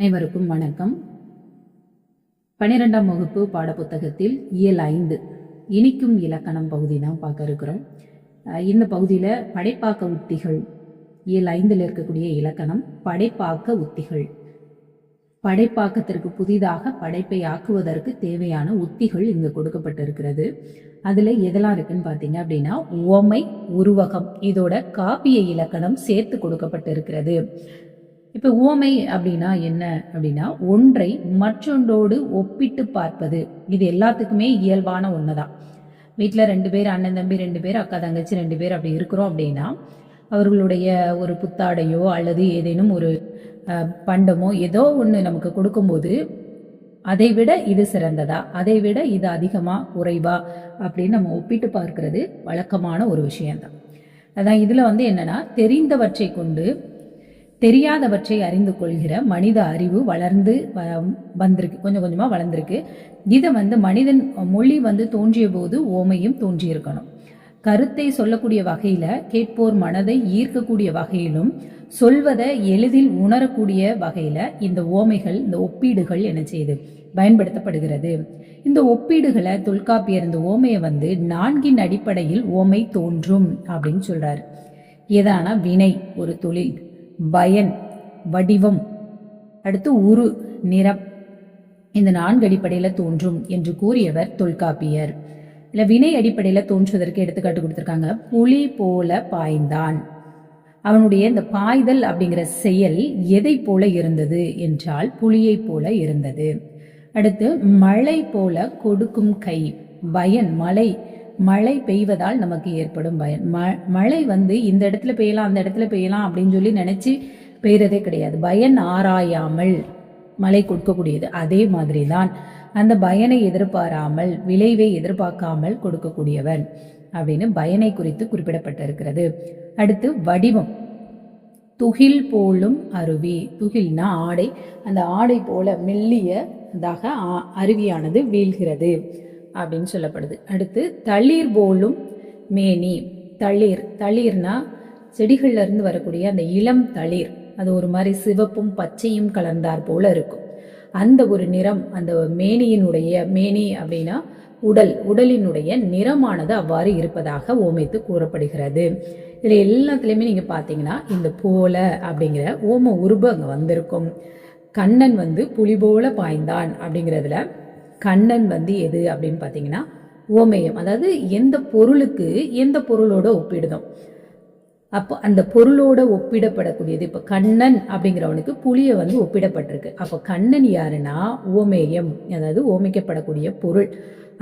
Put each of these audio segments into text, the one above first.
அனைவருக்கும் வணக்கம். பன்னிரெண்டாம் வகுப்பு பாடப்புத்தகத்தில் இயல் ஐந்து இனிக்கும் இலக்கணம் பகுதி தான் பார்க்க இருக்கிறோம். இந்த பகுதியில் படைப்பாக்க உத்திகள் இயல் ஐந்தில் இருக்கக்கூடிய இலக்கணம் படைப்பாக்க உத்திகள். படைப்பாக்கத்திற்கு புதிதாக படைப்பை ஆக்குவதற்கு தேவையான உத்திகள் இங்கு கொடுக்கப்பட்டிருக்கிறது. அதில் எதெல்லாம் இருக்குன்னு பார்த்தீங்க அப்படின்னா உவமை உருவகம் இதோட காப்பிய இலக்கணம் சேர்த்து கொடுக்கப்பட்டிருக்கிறது. இப்போ உவமை அப்படின்னா என்ன? அப்படின்னா ஒன்றை மற்றொன்றோடு ஒப்பிட்டு பார்ப்பது. இது எல்லாத்துக்குமே இயல்பான ஒன்று தான் வீட்டில் ரெண்டு பேர் அண்ணன் தம்பி ரெண்டு பேர் அக்கா தங்கச்சி ரெண்டு பேர் அப்படி இருக்கிறோம் அப்படின்னா அவர்களுடைய ஒரு புத்தாடையோ அல்லது ஏதேனும் ஒரு பண்டமோ ஏதோ ஒன்று நமக்கு கொடுக்கும்போது அதை விட இது சிறந்ததா? அதை விட இது அதிகமா குறைவா? அப்படின்னு நம்ம ஒப்பிட்டு பார்க்கறது வழக்கமான ஒரு விஷயம்தான். அதான் இதுல வந்து என்னன்னா தெரிந்தவற்றை கொண்டு தெரியாதவற்றை அறிந்து கொள்கிற மனித அறிவு வளர்ந்து வ- வந்திருக்கு கொஞ்சம் கொஞ்சமா வளர்ந்துருக்கு. இதை வந்து மனிதன் மொழி வந்து தோன்றிய போது ஓமையும் தோன்றியிருக்கணும். கருத்தை சொல்லக்கூடிய வகையில கேட்போர் மனதை ஈர்க்கக்கூடிய வகையிலும் சொல்வதை எளிதில் உணரக்கூடிய வகையில இந்த ஓமைகள் இந்த ஒப்பீடுகள் என்ன செய்யுது பயன்படுத்தப்படுகிறது. இந்த ஒப்பீடுகளை தொல்காப்பியர் இந்த ஓமையை வந்து நான்கின் அடிப்படையில் ஓமை தோன்றும் அப்படின்னு சொல்றாரு. எதானா வினை ஒரு தொழில். பயன் வடிவம். அடுத்து உரு நிறம். இந்த நான்கு அடிப்படையில் தோன்றும் என்று கூறியவர் தொல்காப்பியர். இல்ல வினை அடிப்படையில் தோன்றுவதற்கு எடுத்துக்காட்டு கொடுத்திருக்காங்க. புலி போல பாய்ந்தான். அவனுடைய இந்த பாய்தல் அப்படிங்கிற செயல் எதை போல இருந்தது என்றால் புலியை போல இருந்தது. அடுத்து மழை போல கொடுக்கும் கை பயன் மலை. மழை பெய்வதால் நமக்கு ஏற்படும் பயன். ம- மழை வந்து இந்த இடத்துல பெய்யலாம் அந்த இடத்துல பெய்யலாம் அப்படின்னு சொல்லி நினச்சி பெய்கிறதே கிடையாது. பயன் ஆராயாமல் மழை கொடுக்கக்கூடியது அதே மாதிரி தான் அந்த பயனை எதிர்பாராமல் விளைவை எதிர்பார்க்காமல் கொடுக்கக்கூடியவன் அப்படின்னு பயனை குறித்து குறிப்பிடப்பட்டிருக்கிறது. அடுத்து வடிவம். துகில் போலும் அருவி துகில்னா ஆடை. அந்த ஆடை போல மெல்லியதாக அருவியானது வீழ்கிறது. அப்படின்னு சொல்லப்படுது. அடுத்து தளிர் போலும் மேனி. தளிர். தளிர்னா செடிகள்ல இருந்து வரக்கூடிய அந்த இளம் தளிர். அது ஒரு மாதிரி சிவப்பும் பச்சையும் கலந்தார் போல இருக்கும். அந்த ஒரு நிறம் அந்த மேனியினுடைய மேனி அப்படின்னா உடல். உடலினுடைய நிறமானது அவ்வாறு இருப்பதாக ஓமைத்து கூறப்படுகிறது. இதில் எல்லாத்துலேயுமே நீங்கள் பார்த்தீங்கன்னா இந்த போல அப்படிங்கிற ஓம உருபு அங்கே வந்திருக்கும். கண்ணன் வந்து புலி போல பாய்ந்தான் அப்படிங்கிறதுல கண்ணன் வந்து எது அப்படின்னு பார்த்தீங்கன்னா ஓமேயம். அதாவது எந்த பொருளுக்கு எந்த பொருளோட ஒப்பிடுதோம். அப்போ அந்த பொருளோட ஒப்பிடப்படக்கூடியது இப்போ கண்ணன் அப்படிங்கிறவனுக்கு புலியை வந்து ஒப்பிடப்பட்டிருக்கு. அப்போ கண்ணன் யாருன்னா ஓமேயம் அதாவது ஓமிக்கப்படக்கூடிய பொருள்.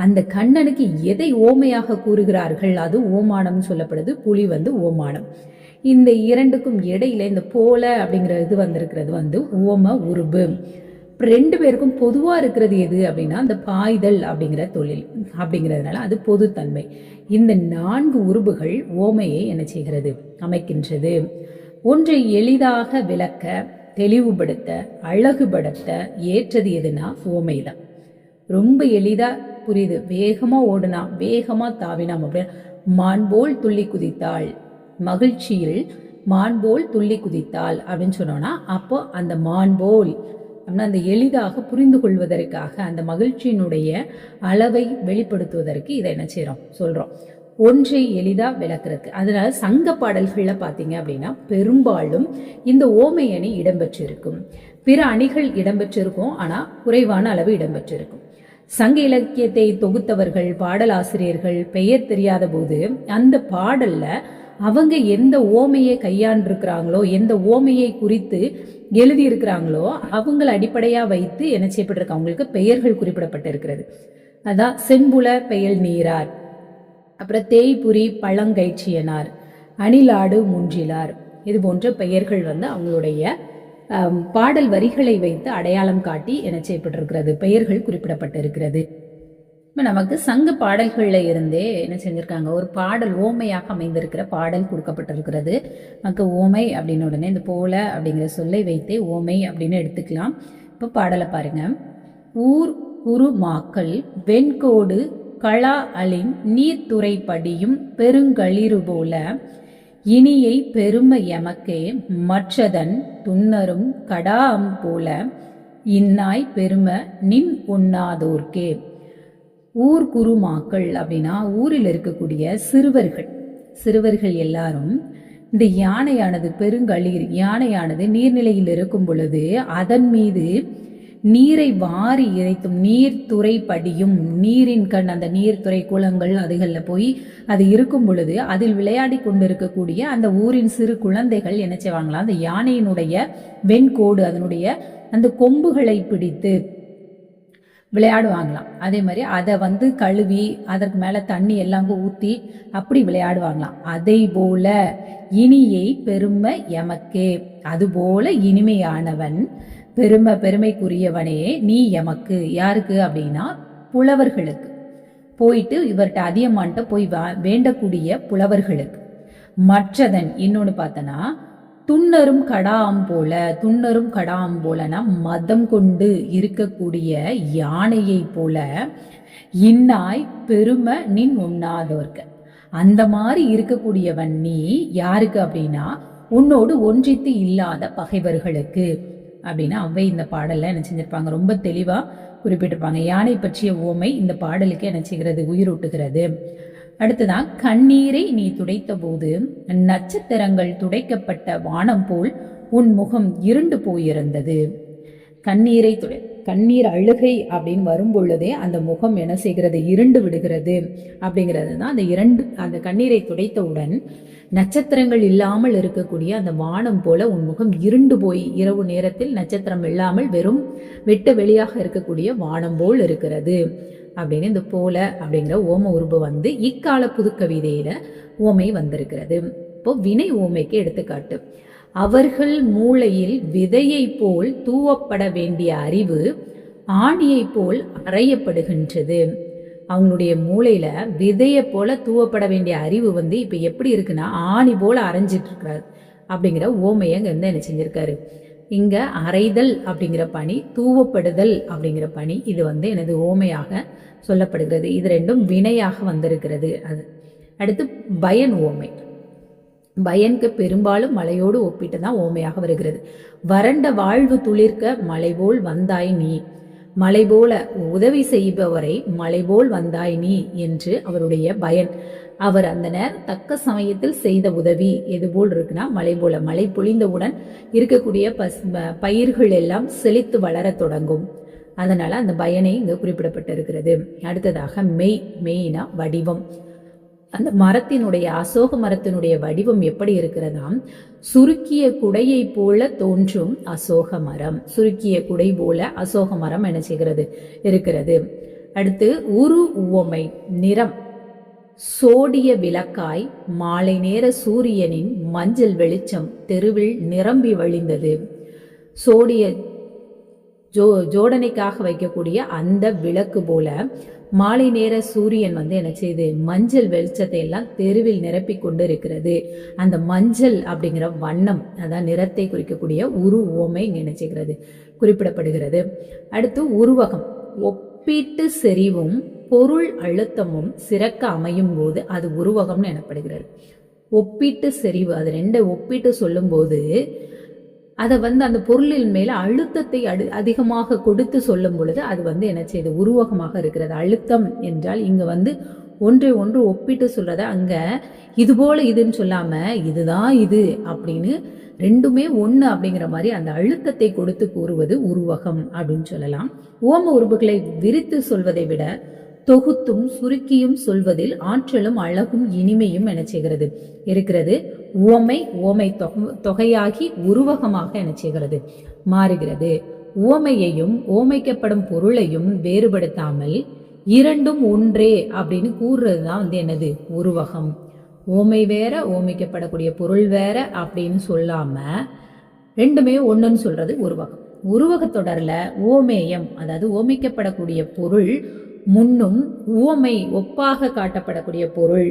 அந்த கண்ணனுக்கு எதை ஓமையாக கூறுகிறார்கள்? அது ஓமானம்னு சொல்லப்படுது புலி வந்து ஓமானம். இந்த இரண்டுக்கும் இடையில இந்த போல அப்படிங்கிற இது வந்திருக்கிறது வந்து ஓம உருபு. ரெண்டு பேருக்கும் பொதுவாக இருக்கிறது எது அப்படின்னா அந்த பாய்தல் அப்படிங்கிற தொழில். அப்படிங்கிறதுனால அது பொதுத்தன்மை. இந்த நான்கு உருபுகள் ஓமையை என்ன செய்கிறது? அமைக்கின்றது. ஒன்றை எளிதாக விளக்க தெளிவுபடுத்த அழகுபடுத்த ஏற்றது எதுனா ஓமைதான். ரொம்ப எளிதாக புரியுது. வேகமாக ஓடுனா வேகமாக தாவினாம் அப்படின்னு மான்போல் துள்ளி குதித்தாள். மகிழ்ச்சியில் மான்போல் துள்ளி குதித்தாள் அப்படின்னு சொன்னோன்னா அப்போ அந்த மான்போல் அந்த எளிதாக புரிந்து கொள்வதற்காக அந்த மகிழ்ச்சியினுடைய அளவை வெளிப்படுத்துவதற்கு இதை என்ன செய்கிறோம் சொல்கிறோம் ஒன்றை எளிதாக விளக்குறதுக்கு. அதனால் சங்க பாடல்களில் பார்த்தீங்க அப்படின்னா பெரும்பாலும் இந்த ஓமை அணி இடம்பெற்றிருக்கும். பிற அணிகள் இடம்பெற்றிருக்கும் ஆனால் குறைவான அளவு இடம்பெற்றிருக்கும். சங்க இலக்கியத்தை தொகுத்தவர்கள் பாடலாசிரியர்கள் பெயர் தெரியாத போது அந்த பாடலில் அவங்க எந்த ஓமையை கையாண்டிருக்கிறாங்களோ எந்த ஓமையை குறித்து எழுதியிருக்கிறாங்களோ அவங்கள அடிப்படையாக வைத்து என்ன செய்யப்பட்டிருக்கு? அவங்களுக்கு பெயர்கள் குறிப்பிடப்பட்டிருக்கிறது. அதான் செம்புல பெயல் நீரார் அப்புறம் தேய்புரி பழங்கைச்சியனார் அணிலாடு முன்றிலார். இது போன்ற பெயர்கள் வந்து அவங்களுடைய பாடல் வரிகளை வைத்து அடையாளம் காட்டி என்ன செய்யப்பட்டிருக்கிறது? பெயர்கள் குறிப்பிடப்பட்டிருக்கிறது. இப்போ நமக்கு சங்க பாடல்களில் இருந்தே என்ன செஞ்சிருக்காங்க? ஒரு பாடல் ஓமையாக அமைந்திருக்கிற பாடல் கொடுக்கப்பட்டிருக்கிறது. நமக்கு ஓமை அப்படின்னு உடனே இந்த போல அப்படிங்கிற சொல்லை வைத்தே ஓமை அப்படின்னு எடுத்துக்கலாம். இப்போ பாடலை பாருங்க. ஊர் குரு மாக்கள் வெண்கோடு களா அலின் நீர்த்துறை படியும் பெருங்களிறு போல இனியை பெருமை எமக்கே மற்றதன் துன்னரும் கடாம் போல இன்னாய் பெரும நின் உண்ணாதோர்க்கே. ஊர் குருமாக்கள் அப்படின்னா ஊரில் இருக்கக்கூடிய சிறுவர்கள். சிறுவர்கள் எல்லாரும் இந்த யானையானது பெருங்களிர் யானையானது நீர்நிலையில் இருக்கும் பொழுது அதன் மீது நீரை வாரி இறைத்தும் நீர்த்துறை படியும் நீரின் கண் அந்த நீர்த்துறை குளங்கள் அதுகளில் போய் அது இருக்கும் பொழுது அதில் விளையாடி கொண்டிருக்கக்கூடிய அந்த ஊரின் சிறு குழந்தைகள் என்ன செய்வாங்களாம்? அந்த யானையினுடைய வெண்கோடு அதனுடைய அந்த கொம்புகளை பிடித்து விளையாடுவாங்களாம். அதே மாதிரி அதை வந்து கழுவி அதற்கு மேலே தண்ணி எல்லாம் ஊற்றி அப்படி விளையாடுவாங்களாம். அதை போல இனியை பெருமை எமக்கே அதுபோல இனிமையானவன் பெருமை பெருமைக்குரியவனே நீ எமக்கு. யாருக்கு அப்படின்னா புலவர்களுக்கு. போயிட்டு இவர்கிட்ட அதியமான்ட்ட போய் வா- வேண்டக்கூடிய புலவர்களுக்கு. மற்றதன் இன்னொன்று பார்த்தனா துன்னரும் கடாம் போல துன்னரும் கடாம் போலனா மதம் கொண்டு இருக்கக்கூடிய யானையை போல இன்னாய் பெருமை நின் உண்ணாதவர்க்கு அந்த மாதிரி இருக்கக்கூடியவன் நீ யாருக்கு அப்படின்னா உன்னோடு ஒன்றித்து இல்லாத பகைவர்களுக்கு அப்படின்னு அவை இந்த பாடல்ல என்ன செஞ்சிருப்பாங்க? ரொம்ப தெளிவா குறிப்பிட்டிருப்பாங்க. யானை பற்றிய ஓமை இந்த பாடலுக்கு என்ன செய்கிறது? உயிரூட்டுகிறது. அடுத்ததான் கண்ணீரை நீ துடைத்த போது நட்சத்திரங்கள் துடைக்கப்பட்ட வானம் போல் உன் முகம் இருண்டு போயிருந்தது. கண்ணீரை துடை கண்ணீர் அழுகை அப்படின்னு வரும் பொழுதே அந்த முகம் என்ன செய்கிறது? இருண்டு விடுகிறது. அப்படிங்கிறது தான் அந்த இரண்டு அந்த கண்ணீரை துடைத்தவுடன் நட்சத்திரங்கள் இல்லாமல் இருக்கக்கூடிய அந்த வானம் போல உன் முகம் இருண்டு போய் இரவு நேரத்தில் நட்சத்திரம் இல்லாமல் வெறும் வெட்ட வெளியாக இருக்கக்கூடிய வானம் போல் இருக்கிறது. அப்படின்னு இந்த போல அப்படிங்கிற ஓம உருபு வந்து இக்கால புதுக்கவிதையில ஓமை வந்திருக்கிறது. இப்போ வினை ஓமைக்கு எடுத்துக்காட்டு. அவர்கள் மூளையில் விதையை போல் தூவப்பட வேண்டிய அறிவு ஆணியை போல் அறையப்படுகின்றது. அவங்களுடைய மூளையில விதையை போல தூவப்பட வேண்டிய அறிவு வந்து இப்ப எப்படி இருக்குன்னா ஆணி போல அரைஞ்சிட்டு இருக்கிறார் அப்படிங்கிற ஓமையை அங்க இருந்து என்ன செஞ்சிருக்காரு? இங்க அரைதல் அப்படிங்கிற பணி தூவப்படுதல் அப்படிங்கிற பணி இது வந்து எனது ஓமையாக சொல்லப்படுகிறது. இது ரெண்டும் வினையாக வந்திருக்கிறது அது. அடுத்து பயன் ஓமை. பயனுக்கு பெரும்பாலும் மலையோடு ஒப்பிட்டு தான் ஓமையாக வருகிறது. வறண்ட வாழ்வு துளிர்க்க மலைபோல் வந்தாய் நீ. மலை போல உதவி செய்பவரை மலை போல் வந்தாய் நீ என்று அவருடைய பயன். அவர் அந்த தக்க சமயத்தில் செய்த உதவி எது போல் இருக்குன்னா மலை போல மழை பொழிந்தவுடன் இருக்கக்கூடிய பஸ் பயிர்கள் எல்லாம் செழித்து வளரத் தொடங்கும். அதனால அந்த பயனை இங்கு குறிப்பிடப்பட்டிருக்கிறது. அடுத்ததாக மெய் மெய்னா வடிவம். அந்த மரத்தினுடைய அசோக மரத்தினுடைய வடிவம் எப்படி இருக்கிறதாம் சுருக்கிய குடையை போல தோன்றும் அசோக மரம். சுருக்கிய குடை போல அசோக மரம் என்ன செய்கிறது? இருக்கிறது. அடுத்து உரு உவமை நிறம். சோடிய விளக்காய் மாலை நேர சூரியனின் மஞ்சள் வெளிச்சம் தெருவில் நிரம்பி வழிந்தது. சோடிய ஜோ ஜோடனைக்காக வைக்கக்கூடிய அந்த விளக்கு போல மாலை நேர சூரியன் வந்து என்ன செய்யுது மஞ்சள் வெளிச்சத்தை எல்லாம் தெருவில் நிரப்பி கொண்டு இருக்கிறது அந்த மஞ்சள் அப்படிங்கிற வண்ணம் அதான் நிறத்தை குறிக்கக்கூடிய உரு ஓமை இங்கே என்ன செய்கிறது? குறிப்பிடப்படுகிறது. அடுத்து உருவகம். ஒப்பீட்டு செறிவும் பொருள் அழுத்தமும் சிறக்க அமையும் போது அது உருவகம்னு எனப்படுகிறது. ஒப்பீட்டு செறிவு அது ரெண்டை ஒப்பிட்டு சொல்லும்போது அதை வந்து அந்த பொருளின் மேல அழுத்தத்தை அடு அதிகமாக கொடுத்து சொல்லும் பொழுது அது வந்து என்ன செய்யுது உருவகமாக இருக்கிறது. அழுத்தம் என்றால் இங்க வந்து ஒன்றை ஒன்று ஒப்பிட்டு சொல்றத அங்க இது போல இதுன்னு சொல்லாம இதுதான் இது அப்படின்னு ரெண்டுமே ஒண்ணு அப்படிங்கிற மாதிரி அந்த அழுத்தத்தை கொடுத்து கூறுவது உருவகம் அப்படின்னு சொல்லலாம். ஓம உறுப்புகளை விரித்து சொல்வதை விட தொகுத்தும் சுருக்கியும் சொல்வதில் ஆற்றலும் அழகும் இனிமையும் என செய்கிறது. இருக்கிறது உவமை உவமை தொக- தொகையாகி உருவகமாக என செய்கிறது. மாறுகிறது. உவமையையும் ஓமைக்கப்படும் பொருளையும் வேறுபடுத்தாமல் இரண்டும் ஒன்றே அப்படின்னு கூறுறது தான் வந்து என்னது? உருவகம். ஓமை வேற ஓமைக்கப்படக்கூடிய பொருள் வேற அப்படின்னு சொல்லாம ரெண்டுமே ஒன்றுன்னு சொல்றது உருவகம். உருவகத் தொடர்ல ஓமேயம் அதாவது ஓமிக்கப்படக்கூடிய பொருள் முன்னும் உவமை ஒப்பாக காட்டப்படக்கூடிய பொருள்.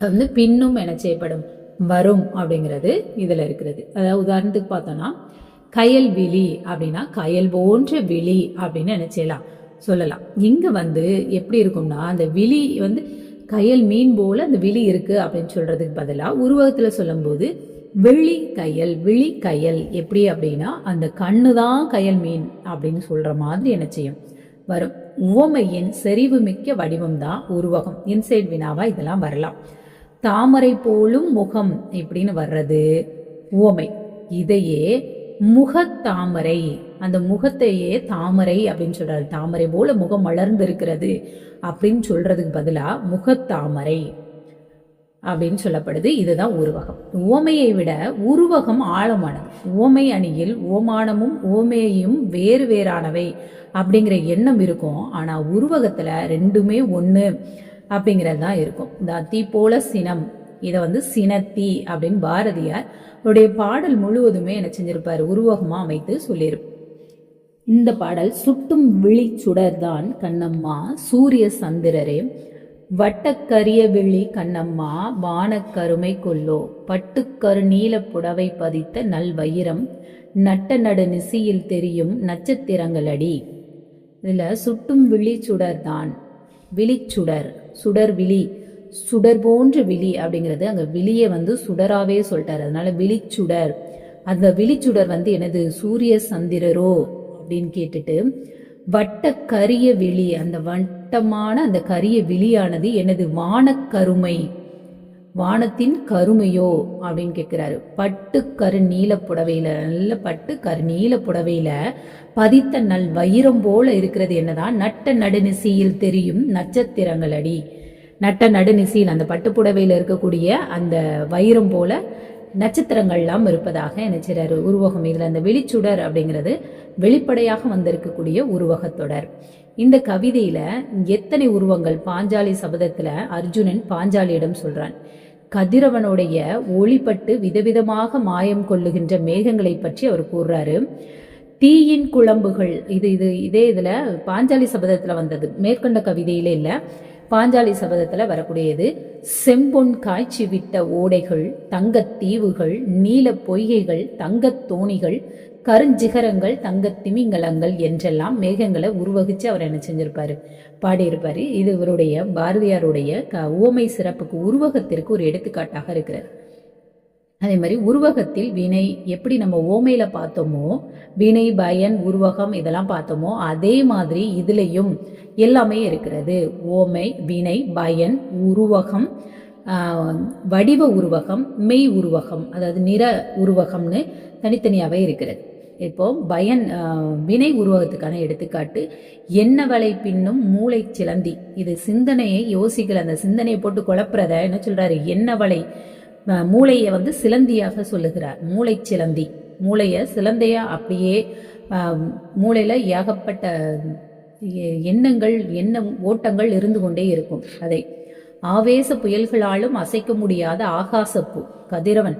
வந்து பின்னும் என செய்யப்படும் வரும் அப்படிங்கிறது இதில் இருக்கிறது. அதாவது உதாரணத்துக்கு பார்த்தோன்னா கயல் விழி அப்படின்னா கயல் போன்ற விழி அப்படின்னு என்ன செய்யலாம் சொல்லலாம். இங்கே வந்து எப்படி இருக்கும்னா அந்த விழி வந்து கயல் மீன் போல அந்த விழி இருக்குது அப்படின்னு சொல்கிறதுக்கு பதிலாக உருவகத்தில் சொல்லும்போது வெள்ளி கயல் விழி கயல் எப்படி அப்படின்னா அந்த கண்ணு தான் கயல் மீன் அப்படின்னு சொல்கிற மாதிரி என்ன செய்யும் வரும். உவமையின் செறிவு மிக்க வடிவம் தான் உருவகம். இன்சைட் வினாவா இதெல்லாம் வரலாம். தாமரை போலும் முகம் இப்படின்னு வர்றது உவமை. இதையே முகத்தாமரை அந்த முகத்தையே தாமரை அப்படின்னு சொல்றாரு. தாமரை போல முகம் மலர்ந்து இருக்கிறது அப்படின்னு சொல்றதுக்கு பதிலா முகத்தாமரை. அப்படின்னு சொல்லப்படுது. இதுதான் உருவகம். உவமையை விட உருவகம் ஆழமானது. உவமை அணியில் ஓமானமும் ஓமையும் வேறு வேறானவை அப்படிங்கிற எண்ணம் இருக்கும். ஆனால் உருவகத்தில் ரெண்டுமே ஒன்று அப்படிங்கிறது தான் இருக்கும். இந்த அத்தி போல சினம் இதை வந்து சினத்தி அப்படின்னு பாரதியார் அவருடைய பாடல் முழுவதுமே என்ன செஞ்சிருப்பார்? உருவகமாக அமைத்து சொல்லியிருப்பார் இந்த பாடல் சுட்டும் விழி சுடர்தான் கண்ணம்மா சூரிய சந்திரரே வட்டக்கரிய விழி கண்ணம்மா வானக்கருமை கொல்லோ. பட்டுக்கரு நீல புடவை பதித்த நல் வைரம் நட்ட நடு நிசியில் தெரியும் நட்சத்திரங்களடி. இதில் சுட்டும் விழி சுடர்தான். விழிச்சுடர் சுடர் விழி. சுடர் போன்ற விழி அப்படிங்கிறது அங்கே விழியை வந்து சுடராகவே சொல்லிட்டார். அதனால விழிச்சுடர். அந்த விழிச்சுடர் வந்து எனது சூரிய சந்திரரோ அப்படின்னு கேட்டுட்டு வட்ட கரிய விழி அந்த வன் வட்டமான அந்த கரிய விழியானது எனது வானக்கருமை. வானத்தின் கருமையோ? அப்படின்னு கேட்கிறாரு. பட்டு கரு நீல புடவையில நல்ல பட்டு கரு நீல புடவையில பதித்த நல் வைரம் போல இருக்கிறது என்னதான்? நட்ட நடுநிசையில் தெரியும் நட்சத்திரங்கள் அடி நட்ட நடுநிசையில் அந்த பட்டு புடவையில இருக்கக்கூடிய அந்த வைரம் போல நட்சத்திரங்கள்லாம் இருப்பதாக நினைச்சிறாரு. உருவகம் இதில் அந்த வெளிச்சுடர் அப்படிங்கிறது வெளிப்படையாக வந்திருக்கக்கூடிய உருவகத்தொடர் இந்த கவிதையில எத்தனை உருவங்கள் பாஞ்சாலி சபதத்துல அர்ஜுனன் பாஞ்சாலியிடம் சொல்றான். கதிரவனுடைய ஒளிப்பட்டு விதவிதமாக மாயம் கொள்ளுகின்ற மேகங்களை பற்றி அவர் கூறுறாரு. தீயின் குழம்புகள் இது இது இதே இதுல பாஞ்சாலி சபதத்துல வந்தது. மேற்கொண்ட கவிதையில இல்லை. பாஞ்சாலி சபதத்தில் வரக்கூடியது செம்பொன் காய்ச்சி விட்ட ஓடைகள் தங்கத் தீவுகள் நீல பொய்கைகள் தங்கத் தோணிகள் கருஞ்சிகரங்கள் தங்கத் திமிங்கலங்கள் என்றெல்லாம் மேகங்களை உருவகிச்சு அவர் என்ன செஞ்சிருப்பாரு? பாடியிருப்பாரு. இது இவருடைய பாரதியாருடைய க உவமை சிறப்புக்கு உருவகத்திற்கு ஒரு எடுத்துக்காட்டாக இருக்கிறது. அதே மாதிரி உருவகத்தில் வினை எப்படி நம்ம ஓமையில பார்த்தோமோ வினை பயன் உருவகம் இதெல்லாம் பார்த்தோமோ அதே மாதிரி இதுலேயும் எல்லாமே இருக்கிறது. ஓமை வினை பயன் உருவகம் வடிவ உருவகம் மெய் உருவகம் அதாவது நிற உருவகம்னு தனித்தனியாகவே இருக்கிறது. இப்போ பயன் வினை உருவகத்துக்கான எடுத்துக்காட்டு என்ன வலை பின்னும் மூளை சிலந்தி. இது சிந்தனையை யோசிக்கல அந்த சிந்தனையை போட்டு குழப்புறத என்ன சொல்றாரு? என்ன வலை மூளையை வந்து சிலந்தியாக சொல்லுகிறார். மூளை சிலந்தி. மூளையை சிலந்தையா அப்படியே மூளையில் மூளையில ஏகப்பட்ட எ- எண்ணங்கள் எண்ண ஓட்டங்கள் இருந்து கொண்டே இருக்கும். அதை ஆவேச புயல்களாலும் அசைக்க முடியாத ஆகாசப்பூ கதிரவன்.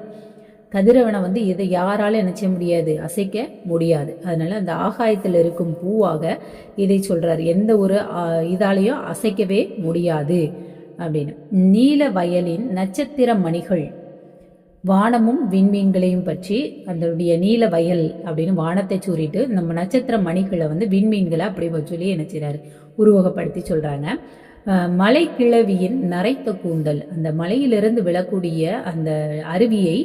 கதிரவனை வந்து இதை யாராலும் என்ன செய்ய முடியாது அசைக்க முடியாது. அதனால அந்த ஆகாயத்தில் இருக்கும் பூவாக இதை சொல்றார். எந்த ஒரு இதாலையும் அசைக்கவே முடியாது. அப்படின்னு. நீல வயலின் நட்சத்திர மணிகள். வானமும் விண்மீன்களையும் பற்றி அதனுடைய நீல வயல் அப்படின்னு வானத்தை சூறிட்டு நம்ம நட்சத்திர மணிகளை வந்து விண்மீன்களை அப்படி சொல்லி என்ன செய்றாரு உருவகப்படுத்தி சொல்கிறாங்க மலை கிழவியின் நரைத்த கூந்தல். அந்த மலையிலிருந்து விழக்கூடிய அந்த அருவியை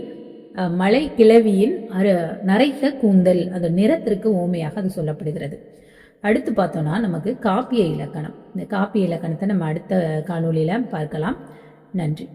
மலை கிழவியின் அரு நரைத்த கூந்தல். அந்த நிறத்திற்கு ஓமையாக அது சொல்லப்படுகிறது. அடுத்து பார்த்தோம்னா நமக்கு காப்பிய இலக்கணம். இந்த காப்பிய இலக்கணத்தை நம்ம அடுத்த காணொலியில் பார்க்கலாம். நன்றி.